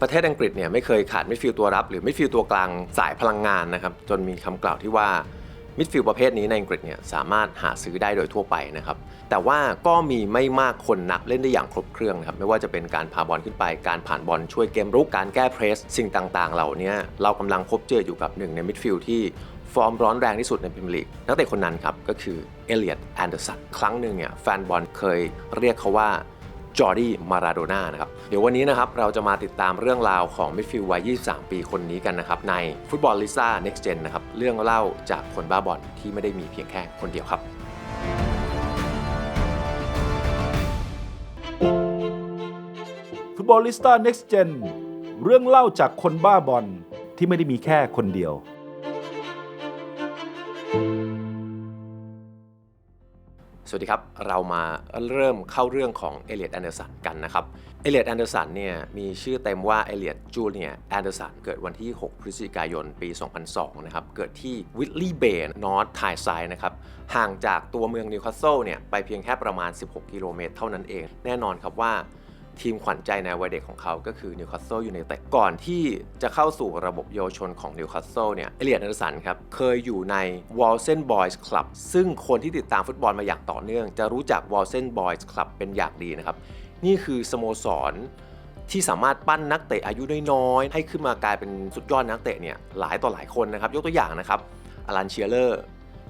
ประเทศอังกฤษเนี่ยไม่เคยขาดมิดฟิลด์ตัวรับ หรือมิดฟิลด์ตัวกลางสายพลังงานนะครับจนมีคำกล่าวที่ว่ามิดฟิลด์ประเภทนี้ในอังกฤษเนี่ยสามารถหาซื้อได้โดยทั่วไปนะครับแต่ว่าก็มีไม่มากคนนักเล่นได้อย่างครบเครื่องนะครับไม่ว่าจะเป็นการพาบอลขึ้นไป การผ่านบอลช่วยเกมรุกการแก้เพรส สิ่งต่างๆ เหล่านี้เรากำลังพบเจออยู่กับหนึ่งในมิดฟิลด์ที่ฟอร์มร้อนแรงที่สุดในพรีเมียร์ลีกนักเตะคนนั้นครับก็คือเอเลียตแอนเดอร์สันครั้งหนึ่งเนี่ยแฟนบอลเคยเรียกเขาว่า จอร์ดี้มาราโดน่านะครับ เดี๋ยววันนี้นะครับเราจะมาติดตามเรื่องราวของมิดฟิลด์วัย 23 ปีคนนี้กันนะครับ ในฟุตบอลลิซ่า Next Gen นะครับ เรื่องเล่าจากคนบ้าบอลที่ไม่ได้มีเพียงแค่คนเดียวครับฟุตบอลลิสต้า Next Gen เรื่องเล่าจากคนบ้าบอลที่ไม่ได้มีแค่คนเดียว สวัสดีครับ เรามาเริ่มเข้าเรื่องของเอเลียตแอนเดอร์สันกันนะครับ เอเลียตแอนเดอร์สันเนี่ยมีชื่อเต็มว่าเอเลียตจูเนียแอนเดอร์สันเกิดวันที่ 6 พฤศจิกายน ปี 2002 นะครับ เกิดที่วิลลี่เบย์นอร์ทไทไซนะครับ ห่างจากตัวเมืองนิวคาสเซิลเนี่ยไปเพียงแค่ประมาณ 16 กิโลเมตรเท่านั้นเอง แน่นอนครับว่า ทีมขวัญใจในวัยเด็กของเขาก็คือนิวคาสเซิลยูไนเต็ดก่อนที่จะเข้าสู่ระบบเยาวชนของนิวคาสเซิลเนี่ยเอเลียดเนอร์สันครับเคยอยู่ในวอลเซนบอยส์คลับซึ่งคนที่ติดตามฟุตบอลมาอย่างต่อเนื่อง จะรู้จักวอลเซนบอยส์คลับเป็นอย่างดีนะครับ นี่คือสโมสรที่สามารถปั้นนักเตะอายุน้อยๆให้ขึ้นมากลายเป็นสุดยอดนักเตะเนี่ยหลายต่อหลายคนนะครับ ยกตัวอย่างนะครับอลันเชียเลอร์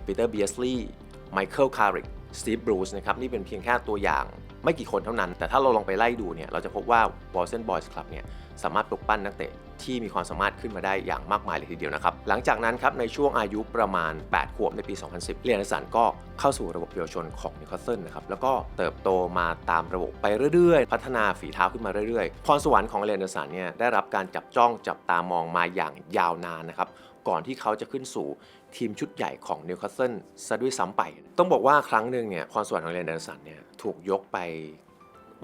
ปีเตอร์เบียสลีย์ไมเคิลคาริกสตีฟบรูซนะครับนี่เป็นเพียงแค่ตัวอย่าง ไม่กี่คนเท่านั้น แต่ถ้าเราลองไปไล่ดูเนี่ยเราจะพบว่าวอลเซนบอยส์คลับเนี่ยสามารถปลุกปั้นนักเตะที่มีความสามารถขึ้นมาได้อย่างมากมายเลยทีเดียวนะครับ หลังจากนั้นครับในช่วงอายุประมาณ 8 ขวบในปี 2010 เรียนสันก็เข้าสู่ระบบเยาวชนของนิวคาสเซิลนะครับ แล้วก็เติบโตมาตามระบบไปเรื่อยๆ พัฒนาฝีเท้าขึ้นมาเรื่อยๆ พรสวรรค์ของเรียนสันเนี่ยได้รับการจับจ้องจับตามองมาอย่างยาวนานนะครับ ก่อนที่เขาจะขึ้นสู่ ทีมชุดใหญ่ของนิวคาสเซิลซะด้วยซ้ำไป ต้องบอกว่าครั้งหนึ่งเนี่ยพรสวรรค์ของเรนเดอร์สันเนี่ยถูกยกไป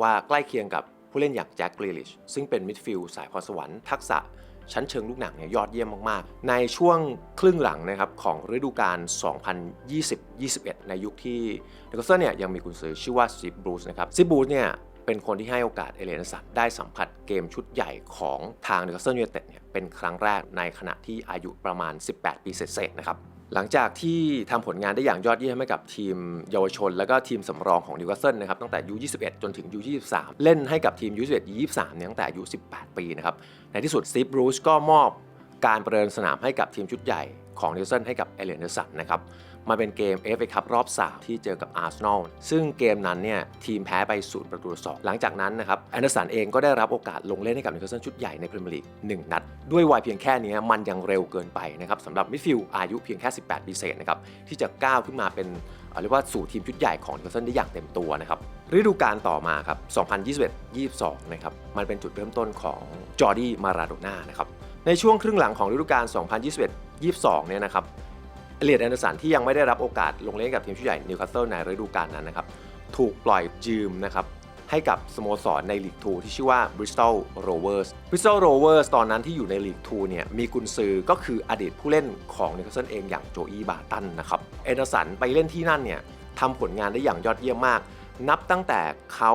ว่าใกล้เคียงกับผู้เล่นอย่างแจ็คกรีลิชซึ่งเป็นมิดฟิลด์สายพรสวรรค์ทักษะชั้นเชิงลูกหนังเนี่ยยอดเยี่ยมมาก ๆ ในช่วงครึ่งหลังนะครับของฤดูกาล 2020-21 ในยุคที่นิวคาสเซิลเนี่ยยังมีกุนซือชื่อว่าซิบรูซนะครับซิบรูซเนี่ย เป็นคนที่ให้โอกาสเอเลนสันได้สัมผัสเกมชุดใหญ่ของทางนิวคาสเซิลยูไนเต็ดเนี่ยเป็นครั้งแรกในขณะที่อายุประมาณ 18 ปีเศษๆนะครับหลังจากที่ทำผลงานได้อย่างยอดเยี่ยมให้กับทีมเยาวชน และก็ทีมสำรองของนิวคาสเซิลนะครับตั้งแต่ยุ21 จนถึงยุ23 เล่นให้กับทีมยู21 23เนี่ยตั้งแต่อายุ 18 ปีนะครับในที่สุดสตีฟบรูซก็มอบการประเดิมสนามให้กับทีมชุดใหญ่ของนิวคาสเซิลให้กับเอเลนสันนะครับ มาเป็นเกม FA คัพรอบ 3 ที่เจอกับอาร์เซนอลซึ่งเกมนั้นเนี่ยทีมแพ้ไปศูนย์ประตูสองหลังจากนั้นนะครับแอนเดอร์สันเองก็ได้รับโอกาสลงเล่นให้กับนิวคาสเซิลชุดใหญ่ในพรีเมียร์ลีก1นัด ด้วยวัยเพียงแค่นี้มันยังเร็วเกินไปนะครับสำหรับมิดฟิลด์อายุเพียงแค่ 18 ปีเศษนะครับที่จะก้าวขึ้นมาเป็นเอ่อเรียกว่าสู่ทีมชุดใหญ่ของนิวคาสเซิลได้อย่างเต็มตัวนะครับฤดูกาลต่อมาครับ 2021-22 นะครับ มันเป็นจุดเริ่มต้นของจอร์ดี้มาราโดน่านะครับ ในช่วงครึ่งหลังของฤดูกาล 2021-22 เนี่ยนะครับ เอเลียดแอนเดอร์สันที่ยังไม่ได้รับโอกาสลงเล่นกับทีมชุดใหญ่นิวคาสเซิลในฤดูกาลนั้นนะครับถูกปล่อยยืมนะครับให้กับสโมสรในลีก2ที่ชื่อว่า Bristol Rovers Bristol Rovers ตอนนั้นที่อยู่ในลีก2เนี่ยมีกุนซือก็คืออดีตผู้เล่นของนิวคาสเซิลเองอย่างโจอีบาตันนะครับแอนเดอร์สันไปเล่นที่นั่นเนี่ยทำผลงานได้อย่างยอดเยี่ยมมาก นับตั้งแต่เขา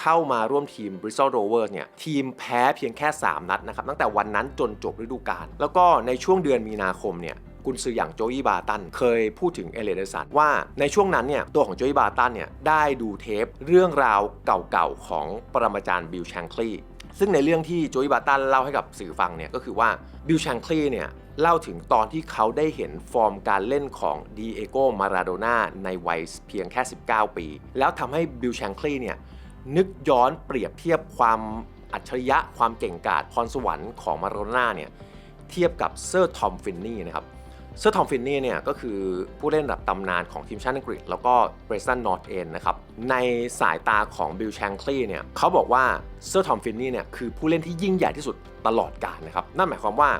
เข้ามาร่วมทีม Bristol Rovers เนี่ยทีมแพ้เพียงแค่ 3 นัดนะครับตั้งแต่วันนั้นจนจบฤดูกาลแล้วก็ในช่วงเดือนมีนาคมเนี่ย กุนซืออย่างโจอีบาตันเคยพูดถึงเอเลเดอร์สันว่าในช่วงนั้นเนี่ยตัวของโจอีบาตันเนี่ยได้ดูเทปเรื่องราวเก่าๆของปรมาจารย์บิลแชงคลีย์ซึ่งในเรื่องที่โจอีบาตันเล่าให้กับสื่อฟังเนี่ยก็คือว่าบิลแชงคลีย์เนี่ยเล่าถึงตอนที่เขาได้เห็นฟอร์มการเล่นของดีเอโกมาราโดน่าในวัยเพียงแค่ 19 ปี แล้วทำให้บิลแชงคลีย์เนี่ยนึกย้อนเปรียบเทียบความอัจฉริยะความเก่งกาจพรสวรรค์ของมาราโรน่าเนี่ยเทียบกับเซอร์ทอมฟินนี่นะครับ เซอร์ทอมฟินนี่เนี่ยก็คือผู้เล่นระดับตำนานของทีมชาติอังกฤษ แล้วก็เบรสตันนอร์ทเอนนะครับ ในสายตาของบิลแชงคลีย์เนี่ยเขาบอกว่าเซอร์ทอมฟินนี่เนี่ยคือผู้เล่นที่ยิ่งใหญ่ที่สุดตลอดกาลนะครับ นั่นหมายความว่า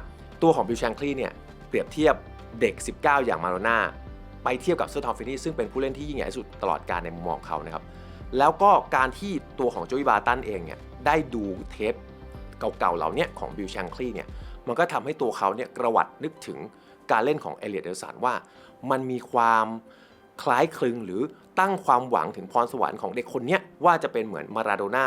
ตัวของบิลแชงคลีย์เนี่ยเปรียบเทียบเด็ก 19 อย่างมาโรน่าไปเทียบกับเซอร์ทอมฟินนี่ซึ่งเป็นผู้เล่นที่ยิ่งใหญ่ที่สุดตลอดกาลในมุมมองเขานะครับแล้วก็การที่ตัวของโจวิบาตันเองเนี่ยได้ดูเทปเก่าๆเหล่านี้ของบิลแชงคลีย์เนี่ยมันก็ทำให้ตัวเขาเนี่ยกระวัดนึกถึง การเล่นของเอเลียดเดลสันว่า มันมีความคล้ายคลึงหรือตั้งความหวังถึงพรสวรรค์ของเด็กคนนี้ว่าจะเป็นเหมือนมาราโดน่า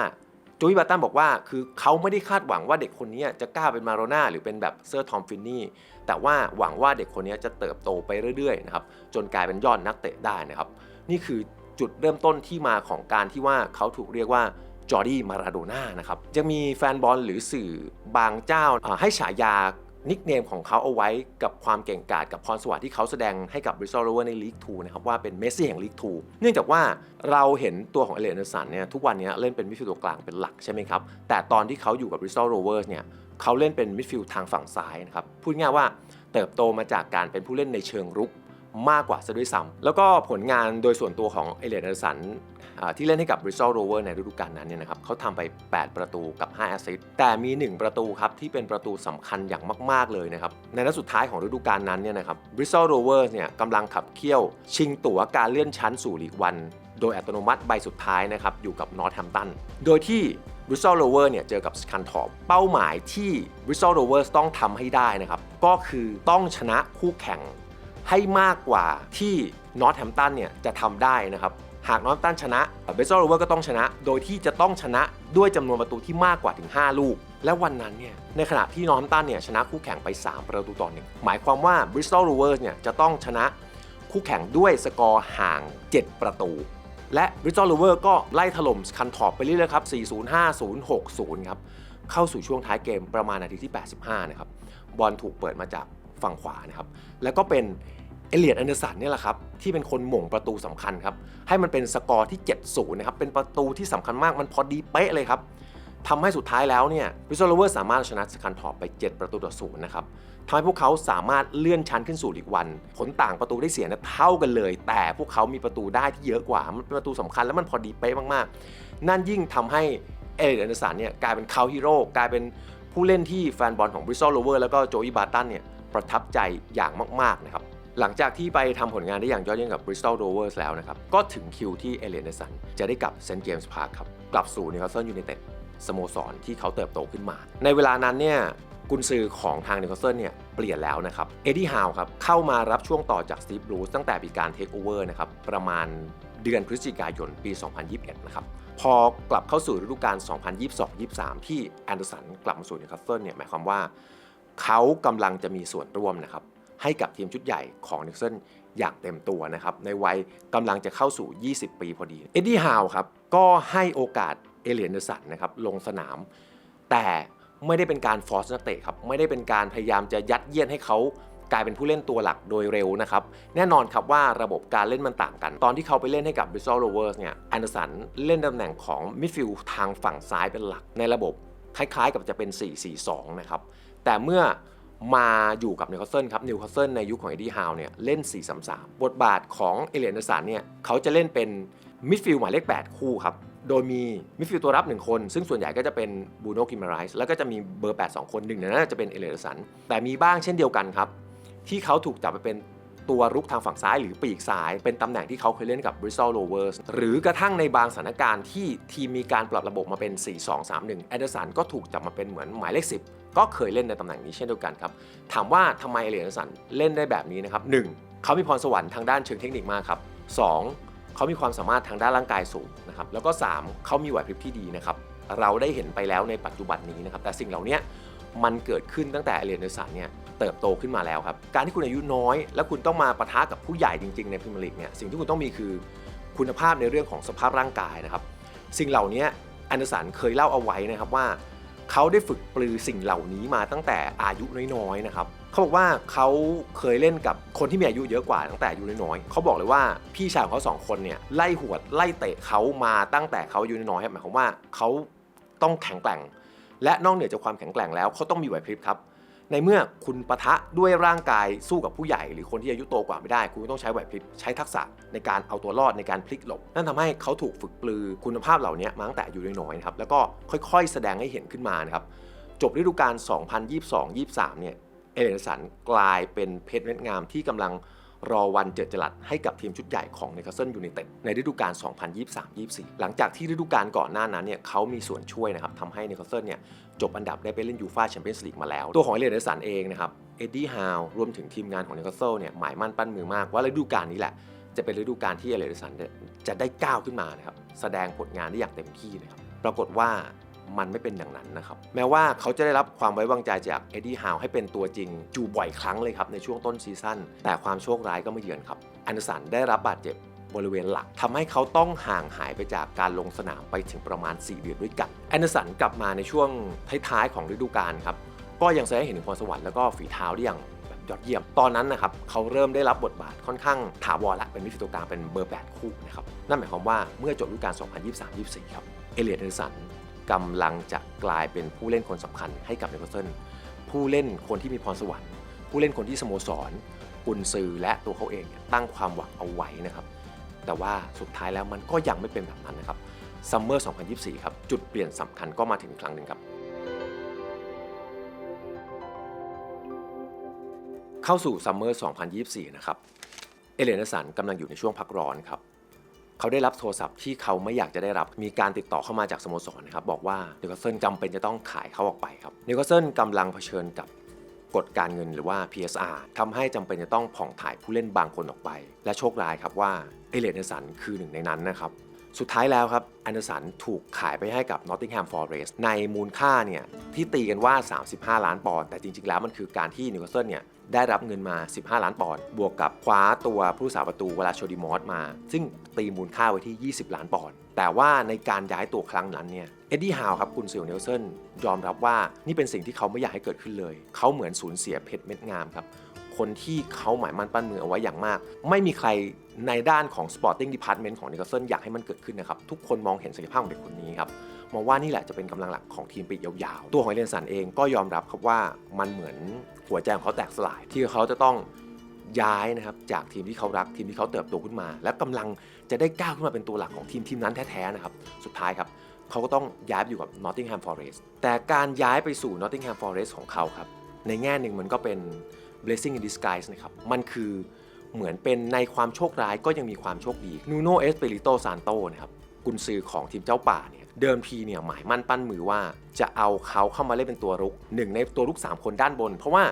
โจวีบาตันบอกว่าคือเขาไม่ได้คาดหวังว่าเด็กคนนี้จะกล้าเป็นมาโรน่าหรือเป็นแบบเซอร์ทอมฟินนี่แต่ว่าหวังว่าเด็กคนนี้จะเติบโตไปเรื่อยๆนะครับจนกลายเป็นยอดนักเตะได้นะครับ นี่คือจุดเริ่มต้นที่มาของการที่ว่าเขาถูกเรียกว่าจอร์ดี้มาราโดน่านะครับจะมีแฟนบอลหรือสื่อบางเจ้าให้ฉายา นิกเนมของเขาเอาไว้กับความเก่งกาจกับพรสวรรค์ที่เขาแสดงให้กับบริ s ตอลโรเวอร์ในลีก2นะครับว่าเป็นเมสซี่แห่งลีก2เนื่องจากว่าเราเห็นตัวของเอเลนเดอร์สันเนี่ยทุกวันนี้เล่นเป็นมิดฟิลด์ตัวกลางเป็นหลักใช่ไหมครับ แต่ตอนที่เขาอยู่กับบริ s ตอลโรเวอร์เนี่ยเขาเล่นเป็นมิดฟิลด์ทางฝั่งซ้ายนะครับพูดง่ายว่าเติบโตมาจากการเป็นผู้เล่นในเชิงรุกมากกว่าซะด้วยซ้ำแล้วก็ผลงานโดยส่วนตัวของเอเลนเดอร์สัน ที่เล่นให้กับบริ s ตอลโรเวอร์ในฤดูกาลนั้นเนี่ยนะครับเขาทำไป 8 ประตูกับ 5 แอสซิสต์แต่มี 1 ประตูครับที่เป็นประตูสำคัญอย่างมาก ๆ เลยนะครับ ในนัดสุดท้ายของฤดูกาลนั้นเนี่ยนะครับบริ s ตอลโรเวอร์เนี่ยกำลังขับเคี่ยว ชิงตั๋วการเลื่อนชั้นสู่ลีกวันโดยอัตโนมัติใบสุดท้ายนะครับอยู่กับนอร์ทแฮมตัน โดยที่บริ s ตอลโรเวอร์เนี่ยเจอกับสคันทอปเป้าหมายที่บริ s ตอลโรเวอร์ต้องทำให้ได้นะครับ ก็คือต้องชนะคู่แข่งให้มากกว่าที่นอตแฮมตันเนี่ยจะทำได้นะครับ หากนอตตันชนะเบสซอลโรเวอร์ก็ต้องชนะ โดยที่จะต้องชนะด้วยจำนวนประตูที่มากกว่าถึง 5 ลูก และวันนั้นเนี่ยในขณะที่นอตตันเนี่ยชนะคู่แข่งไป 3 ประตูต่อหนึ่งหมายความว่าบริสตอลโรเวอร์เนี่ยจะต้องชนะคู่แข่งด้วยสกอร์ห่าง 7 ประตู และบริสตอลโรเวอร์ก็ไล่ถล่มคันทอปไปเรื่อยๆครับ 4-0 5-0 6-0 ครับ เข้าสู่ช่วงท้ายเกมประมาณนาทีที่ 85 นะครับ บอลถูกเปิดมาจากฝั่งขวานะครับ แล้วก็เป็น เอเลียดอันเดอร์สันเนี่ยแหละครับที่เป็นคนหม่งประตูสำคัญครับให้มันเป็นสกอร์ที่ 7-0 นะครับเป็นประตูที่สำคัญมากมันพอดีเป๊ะเลยครับทำให้สุดท้ายแล้วเนี่ยวิสโซลเวอร์สามารถชนะสคันทอปไป 7 ประตูต่อศูนย์นะครับทำให้พวกเขาสามารถเลื่อนชั้นขึ้นสู่ลีกวัน ผลต่างประตูได้เสียนะเท่ากันเลย แต่พวกเขามีประตูได้ที่เยอะกว่า มันเป็นประตูสำคัญแล้วมันพอดีเป๊ะมากๆ นั่นยิ่งทำให้เอเลียดอันเดอร์สันเนี่ยกลายเป็นคาวฮีโร่กลายเป็นผู้เล่นที่แฟนบอลของบริ s ตอลโรเวอร์แล้วก็โจอีบาตันเนี่ยประทับใจอย่างมากๆนะครับ หลังจากที่ไปทำผลงานได้อย่างยอดเยี่ยมกับ Bristol Rovers แล้วนะครับ ก็ถึงคิวที่เอเลนเดสันจะได้กลับเซนต์เจมส์พาร์คครับ กลับสู่นิวคาสเซิลยูไนเต็ดสโมสรที่เขาเติบโตขึ้นมา ในเวลานั้นเนี่ยกุนซือของทางนิวคาสเซิลเนี่ยเปลี่ยนแล้วนะครับ เอ็ดดี้ฮาวครับ เข้ามารับช่วงต่อจากสตีฟบรูซตั้งแต่มีการเทคโอเวอร์นะครับ ประมาณเดือนพฤศจิกายนปี 2021 นะครับ พอกลับเข้าสู่ฤดูกาล 2022-23 ที่แอนเดอร์สันกลับมาสู่นิวคาสเซิลเนี่ยหมายความว่าเขากำลังจะมีส่วนร่วมนะครับ ให้กับทีมชุดใหญ่ของนิกเซนอย่างเต็มตัวนะครับ ในวัยกำลังจะเข้าสู่ 20 ปีพอดี เอ็ดดี้ฮาวครับ ก็ให้โอกาสเอเลียนเดอร์สันนะครับลงสนาม แต่ไม่ได้เป็นการฟอร์สนักเตะครับ ไม่ได้เป็นการพยายามจะยัดเยียดให้เขากลายเป็นผู้เล่นตัวหลักโดยเร็วนะครับ แน่นอนครับว่าระบบการเล่นมันต่างกัน ตอนที่เขาไปเล่นให้กับ Bristol Rovers เนี่ยแอนเดอร์สันเล่นตำแหน่งของมิดฟิลด์ทางฝั่งซ้ายเป็นหลักในระบบคล้ายๆ กับจะเป็น 4-4-2 นะครับ แต่เมื่อ มาอยู่กับนิวคาสเซิลครับนิวคาสเซิลในยุคของเอ็ดดี้ฮาวเนี่ยเล่น 4-3-3 บทบาทของเอเลียนเดอร์สันเนี่ยเขาจะเล่นเป็นมิดฟิลด์หมายเลข 8 คู่ครับ โดยมีมิดฟิลด์ตัวรับ 1 คน ซึ่งส่วนใหญ่ก็จะเป็นบูโนกิมาไรส์แล้วก็จะมีเบอร์ 8 2 คนหนึ่งในนั้นจะเป็นเอเลนเดอร์สัน แต่มีบ้างเช่นเดียวกันครับ ที่เขาถูกจับไปเป็นตัวรุกทางฝั่งซ้ายหรือปีกซ้าย เป็นตำแหน่งที่เขาเคยเล่นกับ Bristol Rovers หรือกระทั่งในบางสถานการณ์ที่ทีมมีการปรับระบบมาเป็น 4-2-3-1แอเดอร์สันก็ถูกจับมาเป็นเหมือนหมายเลข 10 ก็เคยเล่นในตำแหน่งนี้เช่นเดียวกันครับถามว่าทำไมเอเลียนสันเล่นได้แบบนี้นะครับ 1. เขามีพรสวรรค์ทางด้านเชิงเทคนิคมากครับ 2. เขามีความสามารถทางด้านร่างกายสูงนะครับแล้วก็ 3. เขามีไหวพริบที่ดีนะครับเราได้เห็นไปแล้วในปัจจุบันนี้นะครับแต่สิ่งเหล่านี้มันเกิดขึ้นตั้งแต่เอเลียนสันเนี่ยเติบโตขึ้นมาแล้วครับการที่คุณอายุน้อย และคุณต้องมาปะทะกับผู้ใหญ่จริงๆในพรีเมียร์ลีกเนี่ยสิ่งที่คุณต้องมีคือคุณภาพในเรื่องของสภาพร่างกายนะครับสิ่งเหล่านี้แอนเดอร์สันเคยเล่าเอาไว้นะครับว่า เขาได้ฝึกปลือสิ่งเหล่านี้มาตั้งแต่อายุน้อยๆนะครับเขาบอกว่าเขาเคยเล่นกับคนที่มีอายุเยอะกว่าตั้งแต่อายุน้อยๆเขาบอกเลยว่าพี่ชายของเขาสองคนเนี่ยไล่หวดไล่เตะเขามาตั้งแต่เขาอายุน้อยๆหมายความว่าเขาต้องแข็งแกร่ง และนอกเหนือจากความแข็งแกร่งแล้วเขาต้องมีไหวพริบครับ ในเมื่อคุณปะทะด้วยร่างกายสู้กับผู้ใหญ่ หรือคนที่อายุโตกว่าไม่ได้ คุณต้องใช้ไหวพริบใช้ทักษะในการเอาตัวรอดในการพลิกหลบ นั่นทำให้เขาถูกฝึกปลือคุณภาพเหล่านี้มาตั้งแต่อายุน้อยๆนะครับแล้วก็ค่อยๆ แสดงให้เห็นขึ้นมานะครับจบฤดูกาล 2022-23 เนี่ยเอเลนสันกลายเป็นเพชรเม็ดงามที่กำลัง รอวันเจิดจรัสให้กับทีมชุดใหญ่ของเนคาสเซิลยูไนเต็ดในฤดูกาล 2023-24 หลังจากที่ฤดูกาลก่อนหน้านั้นเนี่ยเขามีส่วนช่วยนะครับทำให้เนคาสเซิลเนี่ยจบอันดับได้ไปเล่นยูฟ่าแชมเปี้ยนส์ลีกมาแล้ว ตัวของเอเลียนเดอสันเองนะครับเอ็ดดี้ฮาวรวมถึงทีมงานของเนคาสเซิลเนี่ยหมายมั่นปั้นมือมากว่าฤดูกาลนี้แหละจะเป็นฤดูกาลที่เอเลียนเดอสันจะได้ก้าวขึ้นมานะครับแสดงผลงานได้อย่างเต็มที่นะครับปรากฏว่า มันไม่เป็นอย่างนั้นนะครับ แม้ว่าเขาจะได้รับความไว้วางใจจากเอ็ดดี้ฮาวให้เป็นตัวจริงอยู่บ่อยครั้งเลยครับในช่วงต้นซีซั่นแต่ความโชคร้ายก็มาเยือนครับอันเดอร์สันได้รับบาดเจ็บบริเวณหลักทำให้เขาต้องห่างหายไปจากการลงสนามไปถึงประมาณ 4 เดือนด้วยกันแอนเดอร์สันกลับมาในช่วงท้ายๆของฤดูกาลครับก็ยังแสดงให้เห็นถึงพรสวรรค์แล้วก็ฝีเท้าได้อย่างแบบยอดเยี่ยม ตอนนั้นนะครับเขาเริ่มได้รับบทบาทค่อนข้างถาวรละเป็นมิดฟิลด์ตัวกลางเป็นเบอร์ 8 คู่นะครับนั่นหมายความว่าเมื่อจบฤดูกาล 2023-24 ครับ เอเลียดแอนเดอร์สัน กำลังจะกลายเป็นผู้เล่นคนสำคัญให้กับนิโคลเซนผู้เล่นคนที่มีพรสวรรค์ ผู้เล่นคนที่สโมสรกุนซือและตัวเขาเองตั้งความหวังเอาไว้นะครับ แต่ว่าสุดท้ายแล้วมันก็ยังไม่เป็นแบบนั้นนะครับซัมเมอร์ 2024 ครับ จุดเปลี่ยนสำคัญก็มาถึงครั้งหนึ่งครับ เข้าสู่ซัมเมอร์ 2024 นะครับ เอเลนสันกำลังอยู่ในช่วงพักร้อนครับ เขาได้รับโทรศัพท์ที่เขาไม่อยากจะได้รับ มีการติดต่อเข้ามาจากสโมสรนะครับบอกว่านิวคาสเซิลจำเป็นจะต้องขายเขาออกไปครับนิวคาสเซิลกำลังเผชิญกับกฎการเงินหรือว่า PSR ทำให้จำเป็นจะต้องผ่องถ่ายผู้เล่นบางคนออกไป และโชคร้ายครับว่าเอเลนสันคือหนึ่งในนั้นนะครับ สุดท้ายแล้วครับแอนเดอร์สันถูกขายไปให้กับ Nottingham Forest ในมูลค่าเนี่ยที่ตีกันว่า 35 ล้านปอนด์แต่จริงๆ แล้วมันคือการที่นิวคาสเซิลเนี่ย ได้รับเงินมา 15 ล้านปอนด์บวกกับคว้าตัวผู้รักษาประตูเวลาโชดิมอสมา ซึ่งตีมูลค่าไว้ที่ 20 ล้านปอนด์แต่ว่าในการย้ายตัวครั้งนั้นเนี่ยเอ็ดดี้ฮาวครับกุนซิลเนลเซนยอมรับว่านี่เป็นสิ่งที่เขาไม่อยากให้เกิดขึ้นเลย เขาเหมือนสูญเสียเพชรเม็ดงามครับคนที่เขาหมายมั่นปั้นมือเอาไว้อย่างมาก ไม่มีใครในด้านของ Sporting Department ของนิโคลเซนอยากให้มันเกิดขึ้นนะครับ ทุกคนมองเห็นศักยภาพของเด็กคนนี้ครับ มองว่านี่แหละจะเป็นกำลังหลักของทีมไปยาวๆ ตัวของเอเลนสันเองก็ยอมรับครับว่ามันเหมือนหัวใจของเขาแตกสลาย ที่เขาจะต้องย้ายนะครับจากทีมที่เขารักทีมที่เขาเติบโตขึ้นมา และกำลังจะได้ก้าวขึ้นมาเป็นตัวหลักของทีมทีมนั้นแท้ๆนะครับสุดท้ายครับเขาก็ต้องย้ายไปอยู่กับ Nottingham Forest แต่การย้ายไปสู่ Nottingham Forest ของเขาครับในแง่หนึ่งมันก็เป็น blessing in disguise นะครับมันคือเหมือนเป็นในความโชคร้ายก็ยังมีความโชคดีนูโนเอสเปริโตซานโตนะครับ กุนซือของทีมเจ้าป่าเนี่ยเดิมทีเนี่ยหมายมั่นปั้นมือว่า จะเอาเขาเข้ามาเล่นเป็นตัวรุกหนึ่งในตัวรุก 3 คนด้านบน เพราะว่า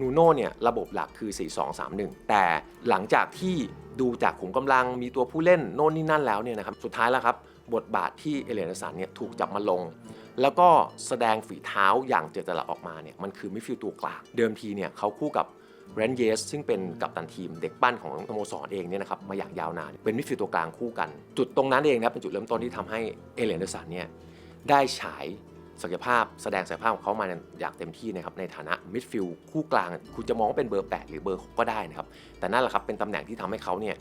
นูโน่เนี่ยระบบหลักคือ 4-2-3-1 แต่หลังจากที่ดูจากขุมกำลังมีตัวผู้เล่นโน่นนี่นั่นแล้วเนี่ยนะครับสุดท้ายแล้วครับบทบาทที่เอเลนสันเนี่ยถูกจับมาลง แล้วก็แสดงฝีเท้าอย่างเจตจาระออกมาเนี่ยมันคือมิดฟิลด์ตัวกลางเดิมทีเนี่ยเขาคู่กับ แรนเยสซึ่งเป็นกัปตันทีมเด็กปั้นของสโมสรเองเนี่ยนะครับมาอย่างยาวนาน เป็นมิดฟิลด์ตัวกลางคู่กัน จุดตรงนั้นเองนะเป็นจุดเริ่มต้นที่ทำให้เอเลนเดอร์สันเนี่ยได้ฉายศักยภาพแสดงศักยภาพของเขามาอย่างเต็มที่นะครับในฐานะมิดฟิลด์คู่กลาง คุณจะมองว่าเป็นเบอร์ 8 หรือเบอร์6ก็ได้นะครับ แต่นั่นแหละครับเป็นตำแหน่งที่ทำให้เขาเนี่ย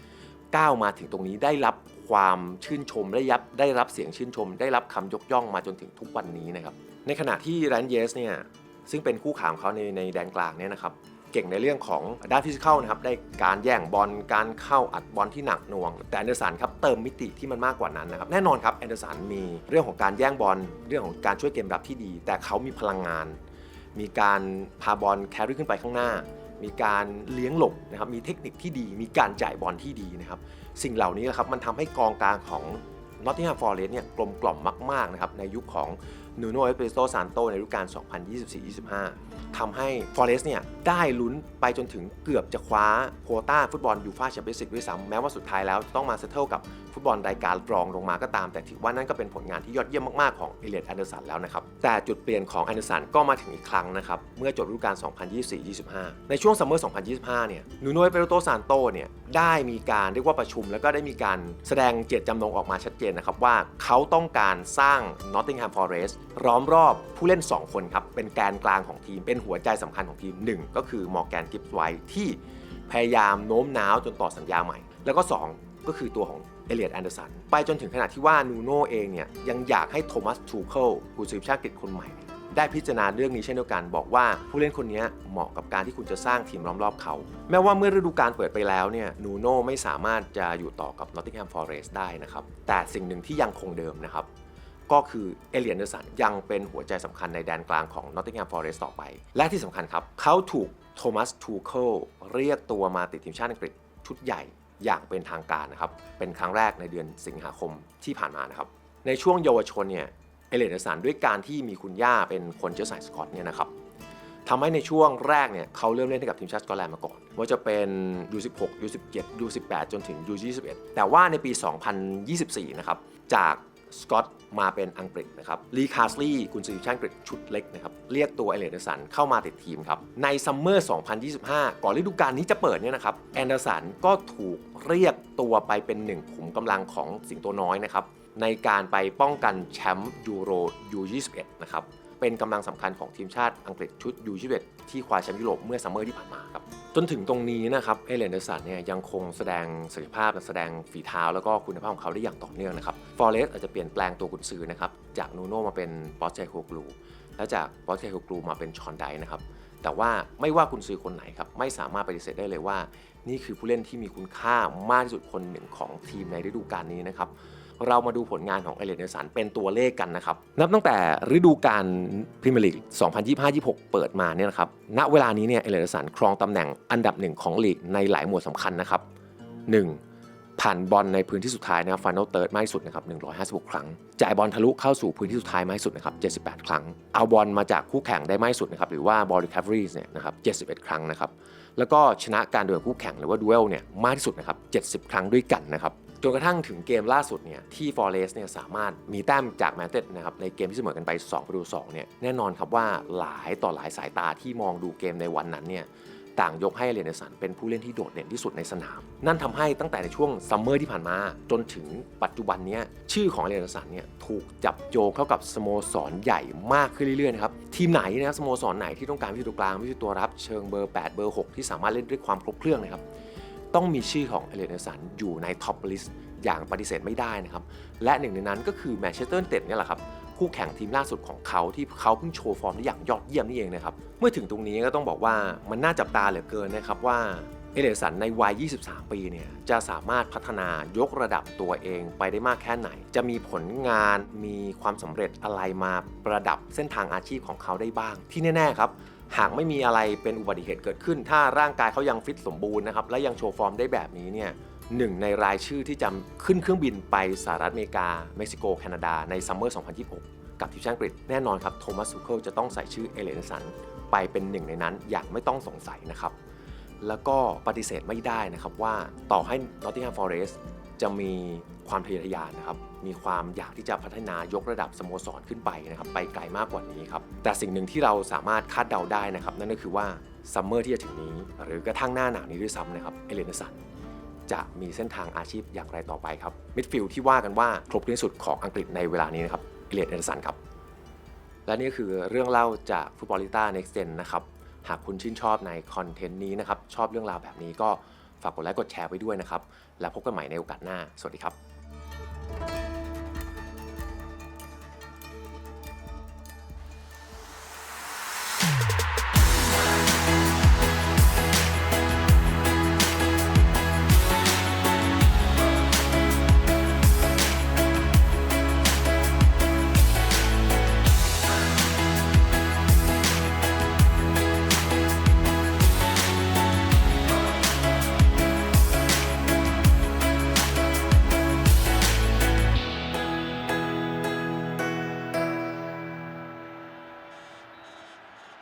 ก้าวมาถึงตรงนี้ได้รับความชื่นชมได้รับได้รับเสียงชื่นชม ได้รับคำยกย่องมาจนถึงทุกวันนี้นะครับในขณะที่แรนเยสเนี่ยซึ่งเป็นคู่ขาของเขาในในแดนกลางเนี่ยนะครับ เก่งในเรื่องของด้านฟิสิกอลนะครับได้การแย่งบอลการเข้าอัดบอลที่หนักหน่วง แต่แอนเดอร์สันครับเติมมิติที่มันมากกว่านั้นนะครับแน่นอนครับแอนเดอร์สันมีเรื่องของการแย่งบอลเรื่องของการช่วยเกมรับที่ดี แต่เขามีพลังงาน มีการพาบอลแครี่ขึ้นไปข้างหน้า มีการเลี้ยงหลบนะครับมีเทคนิคที่ดี มีการจ่ายบอลที่ดีนะครับสิ่งเหล่านี้แหละครับมันทำให้กองกลางของ Nottingham Forest เนี่ยกลมกล่อมมากๆนะครับในยุคของ นูโนเอสเปโตซานโตในฤดูกาล 2024-25 ทำให้ Forest เนี่ยได้ลุ้นไปจนถึงเกือบจะคว้าโควต้าฟุตบอลยูฟ่าแชมเปี้ยนส์ลีกด้วยซ้ำแม้ว่าสุดท้ายแล้วต้องมาเซตเทิลกับฟุตบอลรายการรองลงมาก็ตาม แต่ถือว่านั่นก็เป็นผลงานที่ยอดเยี่ยมมาก ๆ ของเอเลียดแอนเดอร์สันแล้วนะครับ แต่จุดเปลี่ยนของแอนเดอร์สันก็มาถึงอีกครั้งนะครับ เมื่อจบฤดูกาล 2024-25 ในช่วงซัมเมอร์ 2025 เนี่ยนูโนเปโรโตซานโตเนี่ยได้มีการเรียกว่าประชุม แล้วก็ได้มีการแสดงเจตจำนงออกมาชัดเจนนะครับว่าเขาต้องการสร้าง Nottingham Forest ล้อ ร้อมรอบผู้เล่น 2 คนครับ เป็นแกนกลางของทีม เป็นหัวใจสำคัญของทีม 1 ก็คือมอร์แกนกิฟส์ไวท์ที่พยายามโน้มน้าวจนต่อสัญญาใหม่ แล้วก็ 2 ก็คือตัวของเอเลียดแอนเดอร์สัน ไปจนถึงขนาดที่ว่านูโน่เองเนี่ยยังอยากให้โทมัสทูเคิลกุนซือทีมชาติกคนใหม่ ได้พิจารณาเรื่องนี้เช่นเดียวกัน บอกว่าผู้เล่นคนนี้เหมาะกับการที่คุณจะสร้างทีมล้อมรอบเขา แม้ว่าเมื่อฤดูกาลเปิดไปแล้วเนี่ยนูโน่ไม่สามารถจะอยู่ต่อกับ Nottingham Forest ได้นะครับแต่สิ่งหนึ่งที่ยังคงเดิมนะครับ ก็คือเอเลียนเดอร์สันยังเป็นหัวใจสำคัญในแดนกลางของ Nottingham Forest ต่อไป และที่สำคัญครับ เขาถูกโทมัสทูเคิลเรียกตัวมาติดทีมชาติอังกฤษชุดใหญ่อย่างเป็นทางการนะครับ เป็นครั้งแรกในเดือนสิงหาคมที่ผ่านมานะครับ ในช่วงเยาวชนเนี่ยเอเลียนเดอร์สันด้วยการที่มีคุณย่าเป็นคนเชื้อสายสกอตเนี่ยนะครับทำให้ในช่วงแรกเนี่ยเขาเริ่มเล่นให้กับทีมชาติสกอตแลนด์มาก่อน ว่าจะเป็น U16 U17 U18 จนถึง U21 แต่ว่าในปี 2024 นะครับ จาก สกอตมาเป็นอังกฤษนะครับลีคาสลีย์กุนซือทีมชาติอังกฤษชุดเล็กนะครับเรียกตัวเอเลนเดอร์สันเข้ามาติดทีมครับในซัมเมอร์ 2025 ก่อนฤดูกาลนี้จะเปิดเนี่ยนะครับแอนเดอร์สันก็ถูกเรียกตัวไปเป็นหนึ่งขุมกำลังของสิงโตน้อยนะครับในการไปป้องกันแชมป์ยูโร U21 นะครับเป็นกำลังสำคัญของทีมชาติอังกฤษชุด U21 ที่คว้าแชมป์ยุโรปเมื่อซัมเมอร์ที่ผ่านมาครับ จนถึงตรงนี้นะครับเอเลนเดอร์สันเนี่ยยังคงแสดงศักยภาพแสดงฝีเท้า แล้วก็คุณภาพของเขาได้อย่างต่อเนื่องนะครับฟอเรสอาจจะเปลี่ยนแปลงตัวกุนซือนะครับจากนูโน่มาเป็นปอสเชโคกลูและจากปอสเชโคกลูมาเป็นชอนไดนะครับแต่ว่าไม่ว่ากุนซือคนไหนครับไม่สามารถปฏิเสธได้เลยว่า นี่คือผู้เล่นที่มีคุณค่ามากที่สุดคนหนึ่งของทีมในฤดูกาลนี้นะครับ เรามาดูผลงานของเอเลนเดอร์สันเป็นตัวเลขกันนะครับ นับตั้งแต่ฤดูกาลพรีเมียร์ลีก 2025-26 เปิดมาเนี่ยนะครับ ณ เวลานี้เนี่ยเอเลนเดอร์สันครองตำแหน่งอันดับหนึ่งของลีกในหลายหมวดสำคัญนะครับ 1. ผ่านบอลในพื้นที่สุดท้ายนะครับฟ i น a ลเติร์ดมากที่สุดนะครับ156 ครั้ง จ่ายบอลทะลุเข้าสู่พื้นที่สุดท้ายมากที่สุดนะครับ78 ครั้ง เอาบอลมาจากคู่แข่งได้มากที่สุดนะครับหรือว่าบอล recovery เนี่ยนะครับ71 ครั้งนะครับแล้วก็ชนะการดวลคู่แข่งหรือว่าดูเอลเนี่ยมากที่สุดนะครับ70 ครั้งด้วยกันนะครับ จนกระทั่งถึงเกมล่าสุดเนี่ยที่ฟอเรสเนี่ยสามารถมีแต้มจากแมนเชสเตอร์นะครับในเกมที่เสมอกันไป2ประตู2เนี่ยแน่นอนครับว่าหลายต่อหลายสายตาที่มองดูเกมในวันนั้นเนี่ยต่างยกให้เรนเดสันเป็นผู้เล่นที่โดดเด่นที่สุดในสนาม นั่นทำให้ตั้งแต่ในช่วงซัมเมอร์ที่ผ่านมา จนถึงปัจจุบันเนี้ยชื่อของเรนเดสันเนี่ยถูกจับโยงเข้ากับสโมสรใหญ่มากขึ้นเรื่อยๆนะครับทีมไหนนะครับสโมสรไหนที่ต้องการวิธีตัวกลางวิธีตัวรับเชิงเบอร์ 8 เบอร์ 6 ที่สามารถเล่นด้วยความครบเครื่องนะครับ ต้องมีชื่อของเอเลนสันอยู่ในท็อปลิสต์อย่างปฏิเสธไม่ได้นะครับ และหนึ่งในนั้นก็คือแมนเชสเตอร์ยูไนเต็ดเนี่ยแหละครับคู่แข่งทีมล่าสุดของเขาที่เขาเพิ่งโชว์ฟอร์มได้อย่างยอดเยี่ยมนี่เองนะครับเมื่อถึงตรงนี้ก็ต้องบอกว่ามันน่าจับตาเหลือเกินนะครับว่าเอเลสันในวัย 23 ปีเนี่ยจะสามารถพัฒนายกระดับตัวเองไปได้มากแค่ไหน จะมีผลงานมีความสำเร็จอะไรมาประดับเส้นทางอาชีพของเขาได้บ้าง ที่แน่ ๆ ครับ หากไม่มีอะไรเป็นอุบัติเหตุเกิดขึ้น ถ้าร่างกายเขายังฟิตสมบูรณ์นะครับและยังโชว์ฟอร์มได้แบบนี้เนี่ยหนึ่งในรายชื่อที่จะขึ้นเครื่องบินไปสหรัฐอเมริกา เม็กซิโก แคนาดา ในซัมเมอร์ 2026 กับทีมชาติอังกฤษแน่นอนครับโทมัสซูเคิลจะต้องใส่ชื่อเอเลนสันไปเป็นหนึ่งในนั้นอย่างไม่ต้องสงสัยนะครับ แล้วก็ปฏิเสธไม่ได้นะครับว่าต่อให้ Nottingham Forest จะมี ความทะเยอทะยานนะครับ มีความอยากที่จะพัฒนายกระดับสโมสรขึ้นไปนะครับ ไปไกลมากกว่านี้ครับ แต่สิ่งหนึ่งที่เราสามารถคาดเดาได้นะครับ นั่นก็คือว่าซัมเมอร์ที่จะถึงนี้ หรือกระทั่งหน้าหนาวนี้ด้วยซ้ำนะครับเอเลนสันจะมีเส้นทางอาชีพอย่างไรต่อไปครับมิดฟิลด์ที่ว่ากันว่าครบที่สุดของอังกฤษในเวลานี้นะครับเอเลนสันครับและนี่ก็คือเรื่องเล่าจากฟุตบอลลิต้า Next Gen นะครับหากคุณชื่นชอบในคอนเทนต์นี้นะครับชอบเรื่องราวแบบนี้ก็ฝากกดไลค์กดแชร์ไว้ด้วยนะครับ แล้วพบกันใหม่ในโอกาสหน้า สวัสดีครับ Bye.